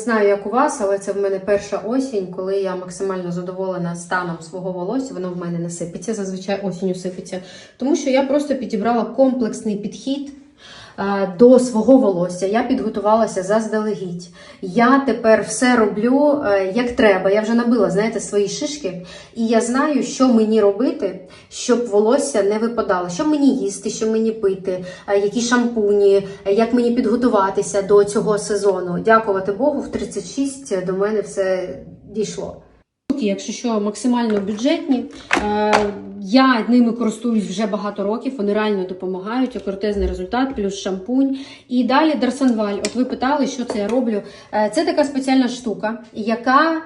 Знаю, як у вас, але це в мене перша осінь, коли я максимально задоволена станом свого волосся. Воно в мене не сипеться, зазвичай осінню сипеться. Тому що я просто підібрала комплексний підхід до свого волосся. Я підготувалася заздалегідь. Я тепер все роблю е, як треба. Я вже набила, знаєте, свої шишки, і я знаю, що мені робити, щоб волосся не випадало. Що мені їсти, що мені пити, е, які шампуні, е, як мені підготуватися до цього сезону. Дякувати Богу, в 36 до мене все дійшло. Якщо що, максимально бюджетні. Е, Я ними користуюсь вже багато років, вони реально допомагають. Крутезний результат, плюс шампунь. І далі Дарсанваль. От ви питали, що це я роблю. Е, Це така спеціальна штука, яка.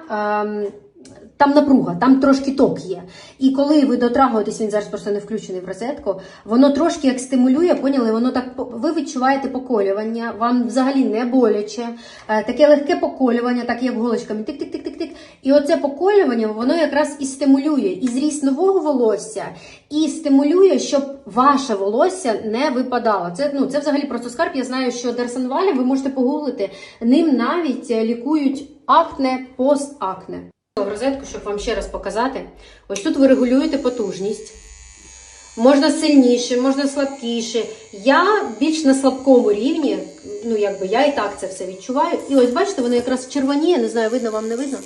Там напруга, там трошки ток є. І коли ви дотрагуєтесь, він зараз просто не включений в розетку, воно трошки як стимулює, поняли? Воно так ви відчуваєте поколювання, вам взагалі не боляче. Е, Таке легке поколювання, так як голочками. Тик-тик-тик-тик-тик. І оце поколювання, воно якраз і стимулює і зріст нового волосся, і стимулює, щоб ваше волосся не випадало. Це ну це взагалі просто скарб. Я знаю, що Дерсанвалі ви можете погуглити. Ним навіть лікують акне, постакне. В розетку, щоб вам ще раз показати. Ось тут ви регулюєте потужність. Можна сильніше, можна слабкіше. Я більш на слабкому рівні, ну якби я і так це все відчуваю. І ось бачите, воно якраз червоніє, не знаю, видно вам не видно.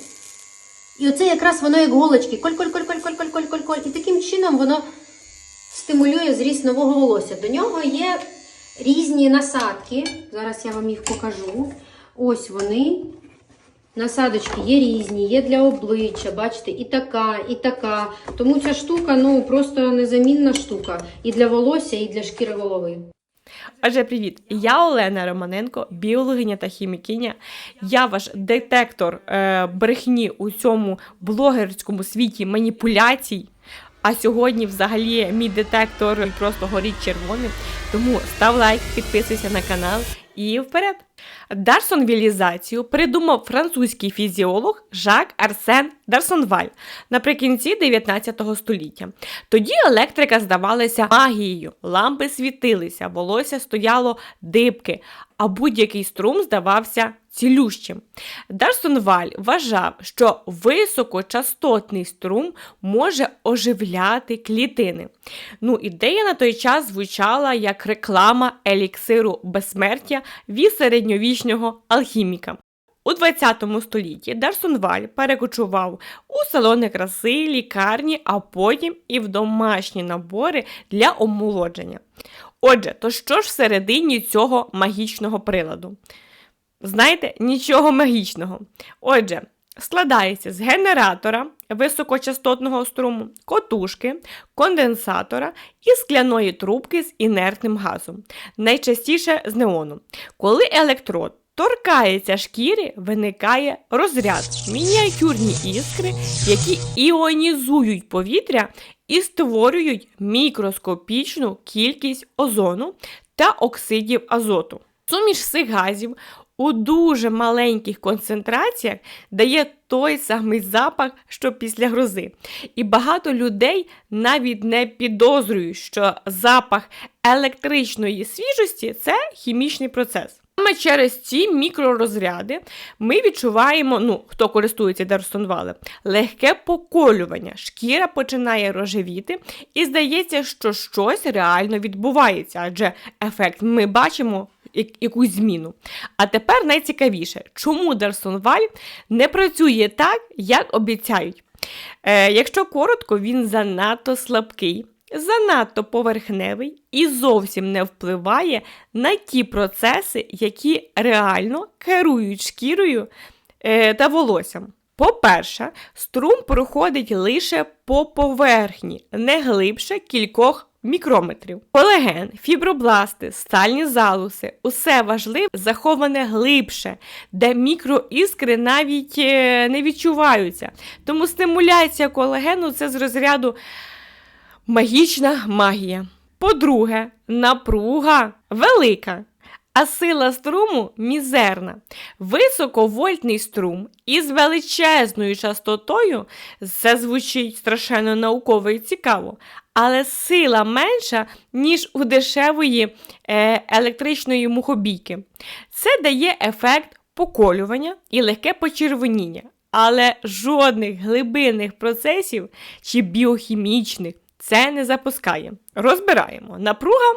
І оце якраз воно як голочки. Коль-коль-коль-коль-коль-коль-коль-коль. І таким чином воно стимулює зріст нового волосся. До нього є різні насадки. Зараз я вам їх покажу. Ось вони. Насадочки є різні, є для обличчя, бачите, і така, і така. Тому ця штука ну просто незамінна штука і для волосся, і для шкіри голови. Отже, привіт! Я Олена Романенко, біологиня та хімікиня. Я ваш детектор е, брехні у цьому блогерському світі маніпуляцій. А сьогодні, взагалі, мій детектор просто горить червоним. Тому став лайк, підписуйся на канал і вперед. Дарсонвілізацію придумав французький фізіолог Жак Арсен Дарсонваль наприкінці 19 століття. Тоді електрика здавалася магією, лампи світилися, волосся стояло дибки, а будь-який струм здавався цілющим. Дарсонваль вважав, що високочастотний струм може оживляти клітини. Ну, ідея на той час звучала як реклама еліксиру безсмертя від середньовічного алхіміка. У 20 столітті Дарсонваль перекочував у салони краси, лікарні, а потім і в домашні набори для омолодження. Отже, то що ж всередині цього магічного приладу? Знаєте, нічого магічного. Отже, складається з генератора високочастотного струму, котушки, конденсатора і скляної трубки з інертним газом, найчастіше з неону. Коли електрод торкається шкіри, виникає розряд, мініатюрні іскри, які іонізують повітря і створюють мікроскопічну кількість озону та оксидів азоту. Суміш цих газів у дуже маленьких концентраціях дає той самий запах, що після грози. І багато людей навіть не підозрюють, що запах електричної свіжості це хімічний процес. Саме через ці мікророзряди ми відчуваємо, ну, хто користується Дарстонвалем, легке поколювання, шкіра починає рожевіти, і здається, що щось реально відбувається, адже ефект ми бачимо якусь зміну. А тепер найцікавіше, чому Дарсонваль не працює так, як обіцяють. Е, якщо коротко, він занадто слабкий, занадто поверхневий і зовсім не впливає на ті процеси, які реально керують шкірою е, та волоссям. По-перше, струм проходить лише по поверхні, не глибше кількох мікрометрів. Колаген, фібробласти, стальні залуси усе важливе заховане глибше, де мікроіскри навіть е, не відчуваються. Тому стимуляція колагену це з розряду магічна магія. По-друге, напруга велика. А сила струму мізерна. Високовольтний струм із величезною частотою це звучить страшенно науково і цікаво, але сила менша, ніж у дешевої е, електричної мухобійки. Це дає ефект поколювання і легке почервоніння, але жодних глибинних процесів чи біохімічних це не запускає. Розбираємо. Напруга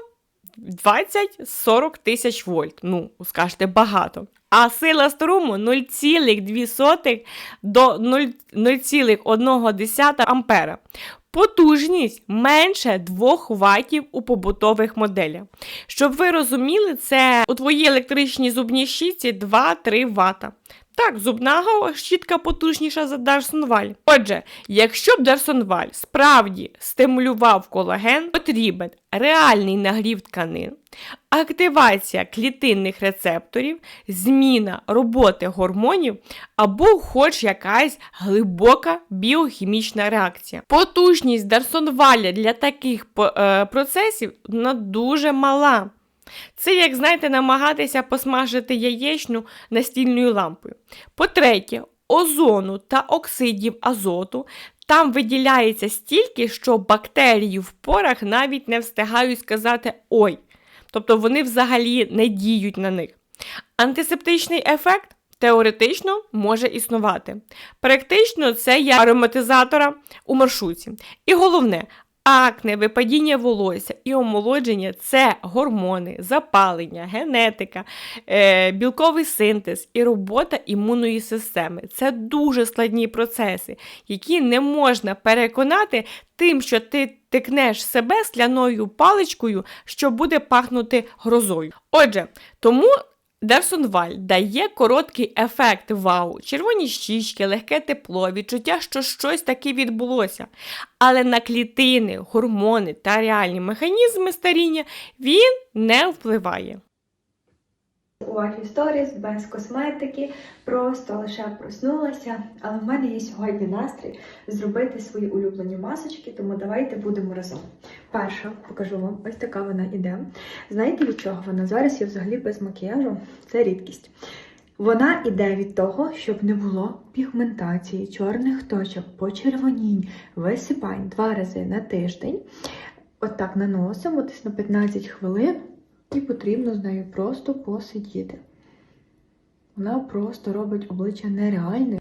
20-40 тисяч вольт. Ну, скажете, багато. А сила струму 0,2 до 0,1 ампера. Потужність менше 2 ватів у побутових моделях. Щоб ви розуміли, це у твоїй електричній зубній щіці 2-3 вата. Так, зубна щітка потужніша за Дарсонваль. Отже, якщо б Дарсонваль справді стимулював колаген, потрібен реальний нагрів тканин, активація клітинних рецепторів, зміна роботи гормонів або хоч якась глибока біохімічна реакція. Потужність Дарсонваля для таких е, процесів вона дуже мала. Це, як знаєте, намагатися посмажити яєчню настільною лампою. По-третє, озону та оксидів азоту там виділяється стільки, що бактерії в порах навіть не встигають сказати ой. Тобто вони взагалі не діють на них. Антисептичний ефект теоретично може існувати. Практично це є ароматизатора у маршрутці. І головне, акне, випадіння волосся і омолодження це гормони, запалення, генетика, е, білковий синтез і робота імунної системи. Це дуже складні процеси, які не можна переконати тим, що ти тикнеш себе скляною паличкою, що буде пахнути грозою. Отже, тому Дерсонваль дає короткий ефект вау, червоні щічки, легке тепло, відчуття, що щось таке відбулося. Але на клітини, гормони та реальні механізми старіння він не впливає. У вашій сторіс без косметики, просто лише проснулася. Але в мене є сьогодні настрій зробити свої улюблені масочки, тому давайте будемо разом. Перша покажу вам, ось така вона іде. Знаєте від чого вона? Зараз я взагалі без макіяжу, це рідкість. Вона іде від того, щоб не було пігментації, чорних точок, почервонінь, висипань два рази на тиждень. Отак наносимо десь на 15 хвилин. І потрібно з нею просто посидіти. Вона просто робить обличчя нереальне.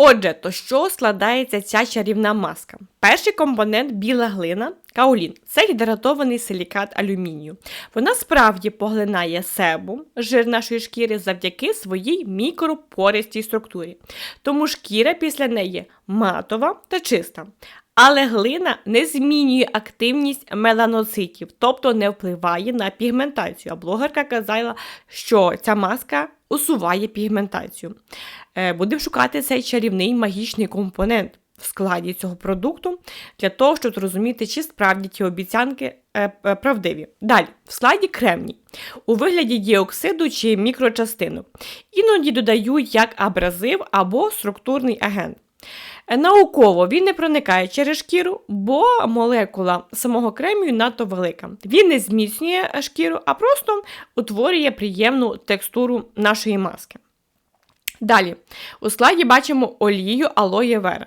Отже, то що складається ця чарівна маска? Перший компонент біла глина каолін. Це гідратований силікат алюмінію. Вона справді поглинає себум, жир нашої шкіри завдяки своїй мікропористій структурі. Тому шкіра після неї матова та чиста. Але глина не змінює активність меланоцитів, тобто не впливає на пігментацію. А блогерка казала, що ця маска усуває пігментацію. Е, Будемо шукати цей чарівний магічний компонент в складі цього продукту для того, щоб зрозуміти, чи справді ті обіцянки е, е, правдиві. Далі, в складі кремній у вигляді діоксиду чи мікрочастинок. Іноді додають як абразив або структурний агент. Е, Науково він не проникає через шкіру, бо молекула самого кремію надто велика. Він не зміцнює е, шкіру, а просто утворює приємну текстуру нашої маски. Далі, у складі бачимо олію алоє вера.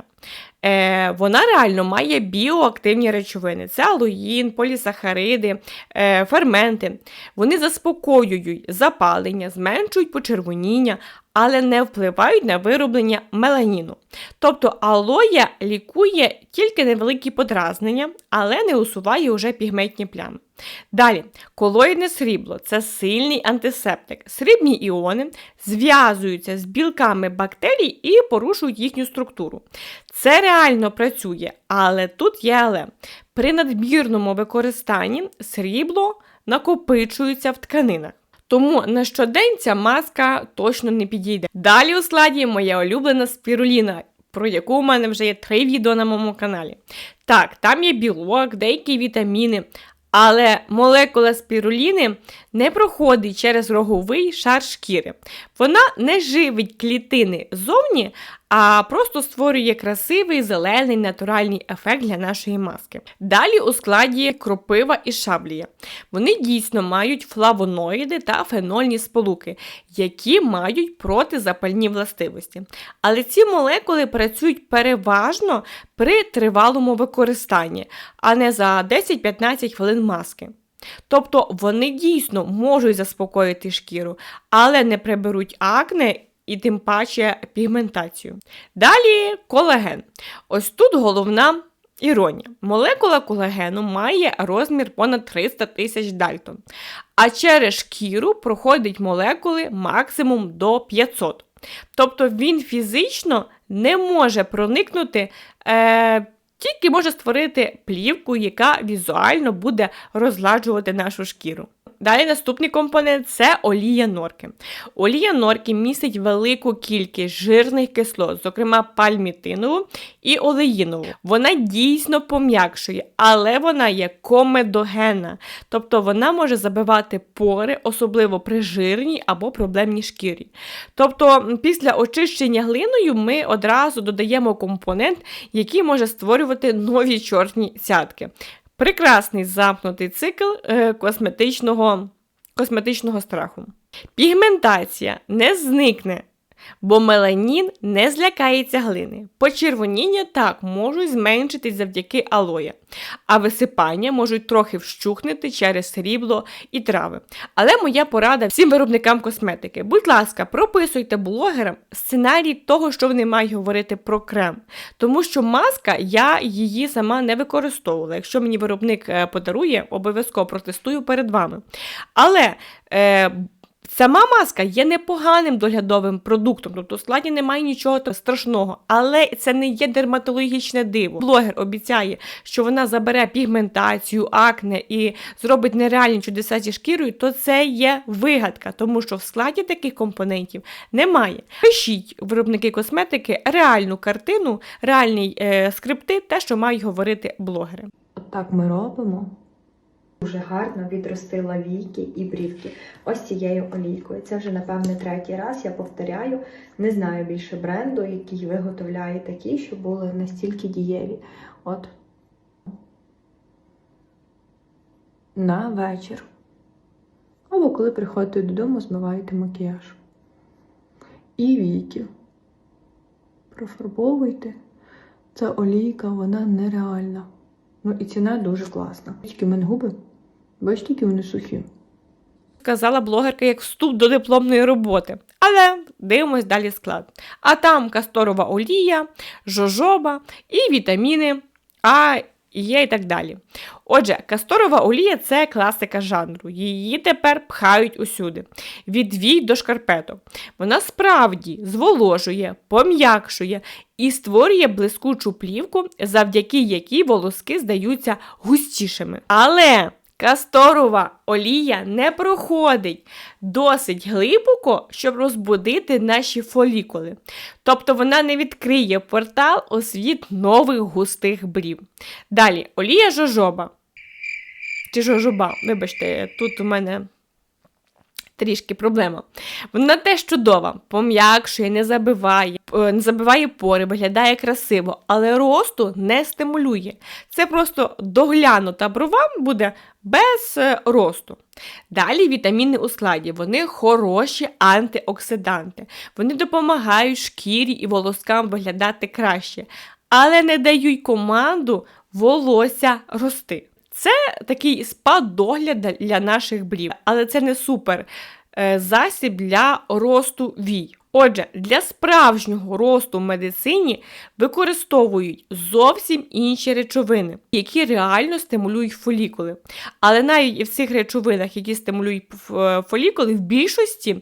Е, вона реально має біоактивні речовини: це алоїн, полісахариди, е, ферменти. Вони заспокоюють запалення, зменшують почервоніння, але не впливають на вироблення меланіну. Тобто алоя лікує тільки невеликі подразнення, але не усуває уже пігментні плями. Далі, колоїдне срібло це сильний антисептик. Срібні іони зв'язуються з білками бактерій і порушують їхню структуру. Це реально працює, але тут є але. При надмірному використанні срібло накопичується в тканинах. Тому на щодень ця маска точно не підійде. Далі у складі моя улюблена спіруліна, про яку у мене вже є три відео на моєму каналі. Так, там є білок, деякі вітаміни, але молекула спіруліни не проходить через роговий шар шкіри. Вона не живить клітини зовні, а просто створює красивий зелений натуральний ефект для нашої маски. Далі у складі кропива і шаблія. Вони дійсно мають флавоноїди та фенольні сполуки, які мають протизапальні властивості. Але ці молекули працюють переважно при тривалому використанні, а не за 10-15 хвилин маски. Тобто вони дійсно можуть заспокоїти шкіру, але не приберуть акне і тим паче пігментацію. Далі колаген. Ось тут головна іронія. Молекула колагену має розмір понад 300 тисяч дальтон, а через шкіру проходить молекули максимум до 500. Тобто він фізично не може проникнути, е, тільки може створити плівку, яка візуально буде розгладжувати нашу шкіру. Далі наступний компонент це олія норки. Олія норки містить велику кількість жирних кислот, зокрема пальмітинову і олеїнову. Вона дійсно пом'якшує, але вона є комедогенна, тобто вона може забивати пори, особливо при жирній або проблемній шкірі. Тобто, після очищення глиною ми одразу додаємо компонент, який може створювати нові чорні сятки. Прекрасний замкнутий цикл е, косметичного, косметичного страху. Пігментація не зникне, бо меланін не злякається глини. Почервоніння так можуть зменшитись завдяки алоє, а висипання можуть трохи вщухнути через срібло і трави. Але моя порада всім виробникам косметики. Будь ласка, прописуйте блогерам сценарій того, що вони мають говорити про крем. Тому що маска, я її сама не використовувала. Якщо мені виробник е, подарує, обов'язково протестую перед вами. Але е, Сама маска є непоганим доглядовим продуктом, тобто в складі немає нічого страшного, але це не є дерматологічне диво. Блогер обіцяє, що вона забере пігментацію, акне і зробить нереальні чудеса зі шкірою, то це є вигадка, тому що в складі таких компонентів немає. Пишіть виробники косметики реальну картину, реальні е, скрипти, те, що мають говорити блогери. Отак ми робимо. Дуже гарно відростила війки і брівки. Ось цією олійкою. Це вже, напевне, третій раз. Я повторяю. Не знаю більше бренду, який виготовляє такі, що були настільки дієві. От. На вечір. Або коли приходите додому, змиваєте макіяж. І віки. Профарбовуйте. Ця олійка, вона нереальна. Ну і ціна дуже класна. Тільки в мене губи, бачите, які вони сухі. Сказала блогерка як вступ до дипломної роботи. Але дивимось далі склад. А там касторова олія, жожоба і вітаміни А, Є і так далі. Отже, касторова олія це класика жанру. Її тепер пхають усюди. Від вій до шкарпеток. Вона справді зволожує, пом'якшує і створює блискучу плівку, завдяки якій волоски здаються густішими. Але касторова олія не проходить досить глибоко, щоб розбудити наші фолікули. Тобто вона не відкриє портал у світ нових густих брів. Далі, олія жожоба. Чи жожоба, вибачте, тут у мене трішки проблема. Вона теж чудова, пом'якшує, не забиває, не забиває пори, виглядає красиво, але росту не стимулює. Це просто доглянута брова буде без е, росту. Далі вітаміни у складі. Вони хороші антиоксиданти. Вони допомагають шкірі і волоскам виглядати краще, але не дають команду волосся рости. Це такий спа-догляд для наших брів, але це не супер е, засіб для росту вій. Отже, для справжнього росту в медицині використовують зовсім інші речовини, які реально стимулюють фолікули. Але навіть і в цих речовинах, які стимулюють е, фолікули, в більшості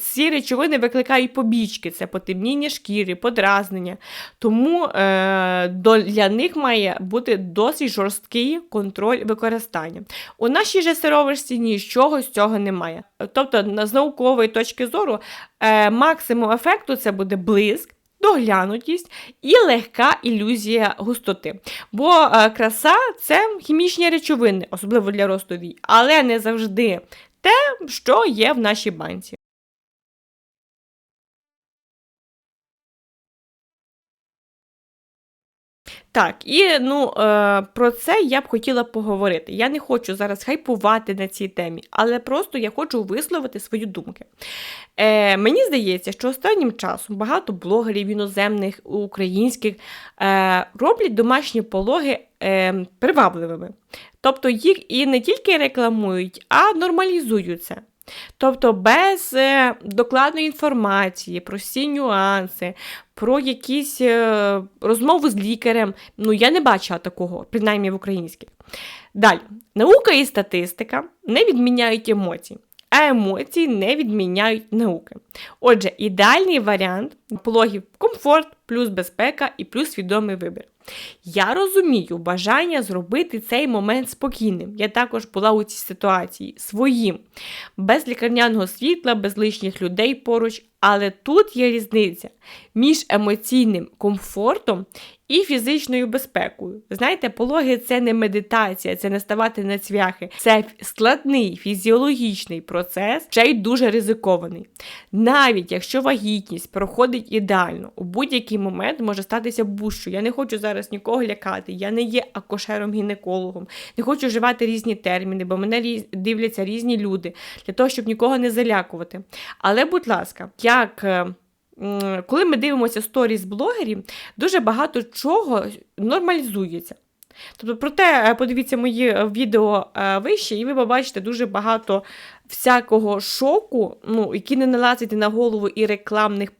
ці речовини викликають побічки: це потемніння шкіри, подразнення. Тому е, для них має бути досить жорсткий контроль використання. У нашій же сировишці нічого з цього немає. Тобто, з наукової точки зору, е, максимум ефекту це буде блиск. Доглянутість і легка ілюзія густоти. Бо е, краса це хімічні речовини, особливо для ростовій, але не завжди те, що є в нашій банці. Так, і ну, е, про це я б хотіла поговорити. Я не хочу зараз хайпувати на цій темі, але просто я хочу висловити свої думки. Е, мені здається, що останнім часом багато блогерів іноземних, українських е, роблять домашні пологи е, привабливими. Тобто їх і не тільки рекламують, а нормалізують це. Тобто без е, докладної інформації, про всі нюанси, про якісь е, розмови з лікарем. Ну, я не бачила такого, принаймні в українських. Далі, наука і статистика не відміняють емоцій, а емоції не відміняють науки. Отже, ідеальний варіант пологів комфорт, плюс безпека і плюс свідомий вибір. Я розумію бажання зробити цей момент спокійним. Я також була у цій ситуації своїм, без лікарняного світла, без лишніх людей поруч. Але тут є різниця між емоційним комфортом і фізичною безпекою. Знаєте, пологи це не медитація, це не ставати на цвяхи. Це складний фізіологічний процес, ще й дуже ризикований. Навіть якщо вагітність проходить ідеально, у будь-який момент може статися будь-що. Я не хочу зараз нікого лякати, я не є акушером-гінекологом, не хочу вживати різні терміни, бо мене дивляться різні люди для того, щоб нікого не залякувати. Але, будь ласка, як. е, Коли ми дивимося сторіс блогерів, дуже багато чого нормалізується. Тобто, проте, е, подивіться мої е, відео е, вище, і ви побачите дуже багато всякого шоку, ну, які не налазять на голову і рекламних,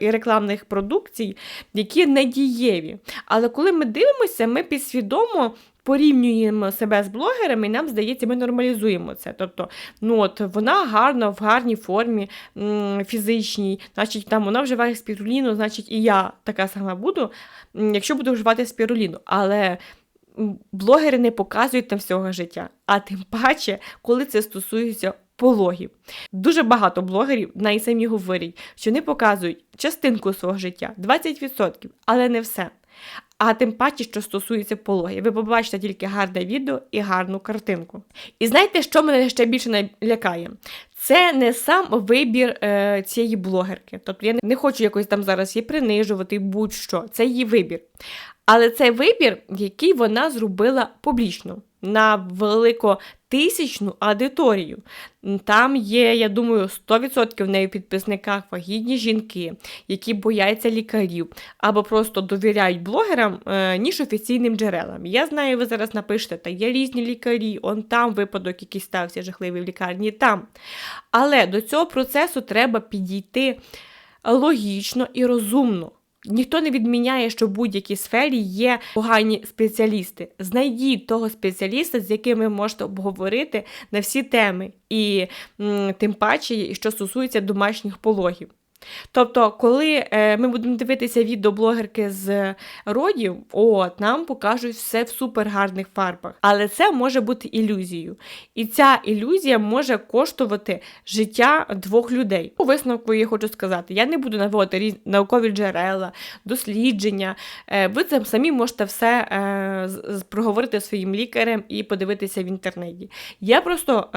і рекламних продукцій, які не дієві. Але коли ми дивимося, ми підсвідомо порівнюємо себе з блогерами, і нам здається, ми нормалізуємо це. Тобто, ну от вона гарна, в гарній формі фізичній, значить, там вона вживає спіруліну, значить, і я така сама буду, якщо буду вживати спіруліну. Але блогери не показують там всього життя, а тим паче, коли це стосується пологів. Дуже багато блогерів навіть самі говорять, що не показують частинку свого життя, 20%, але не все. А тим паче, що стосується пологів. Ви побачите тільки гарне відео і гарну картинку. І знаєте, що мене ще більше налякає? Це не сам вибір е, цієї блогерки. Тобто я не хочу якось там зараз її принижувати, будь-що. Це її вибір. Але це вибір, який вона зробила публічно на великотисячну аудиторію. Там є, я думаю, 100% в неї в підписниках вагітні жінки, які бояться лікарів або просто довіряють блогерам, е, ніж офіційним джерелам. Я знаю, ви зараз напишете, та є різні лікарі, он там випадок, який стався жахливий в лікарні, там. Але до цього процесу треба підійти логічно і розумно. Ніхто не відміняє, що в будь-якій сфері є погані спеціалісти. Знайдіть того спеціаліста, з яким ви можете обговорити на всі теми, і м, тим паче, що стосується домашніх пологів. Тобто, коли е, ми будемо дивитися відео блогерки з родів, от нам покажуть все в супергарних фарбах. Але це може бути ілюзією. І ця ілюзія може коштувати життя двох людей. У висновку я хочу сказати: я не буду наводити різ... наукові джерела, дослідження. Е, ви це самі можете все е, проговорити своїм лікарем і подивитися в інтернеті. Я просто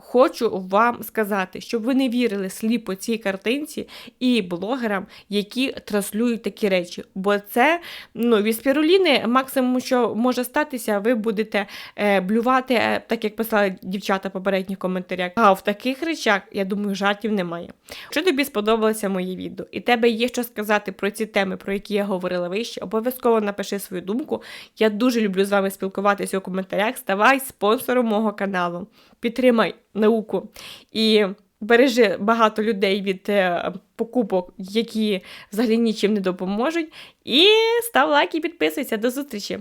хочу вам сказати, щоб ви не вірили сліпо цій картинці і блогерам, які транслюють такі речі. Бо це ну, від спіруліни максимум, що може статися, ви будете е, блювати, е, так як писали дівчата в попередніх коментарях. А в таких речах, я думаю, жартів немає. Якщо тобі сподобалося моє відео, і тебе є що сказати про ці теми, про які я говорила вище, обов'язково напиши свою думку. Я дуже люблю з вами спілкуватися у коментарях. Ставай спонсором мого каналу. Підтримай науку і бережи багато людей від е, покупок, які взагалі нічим не допоможуть. І став лайк і підписуйся. До зустрічі!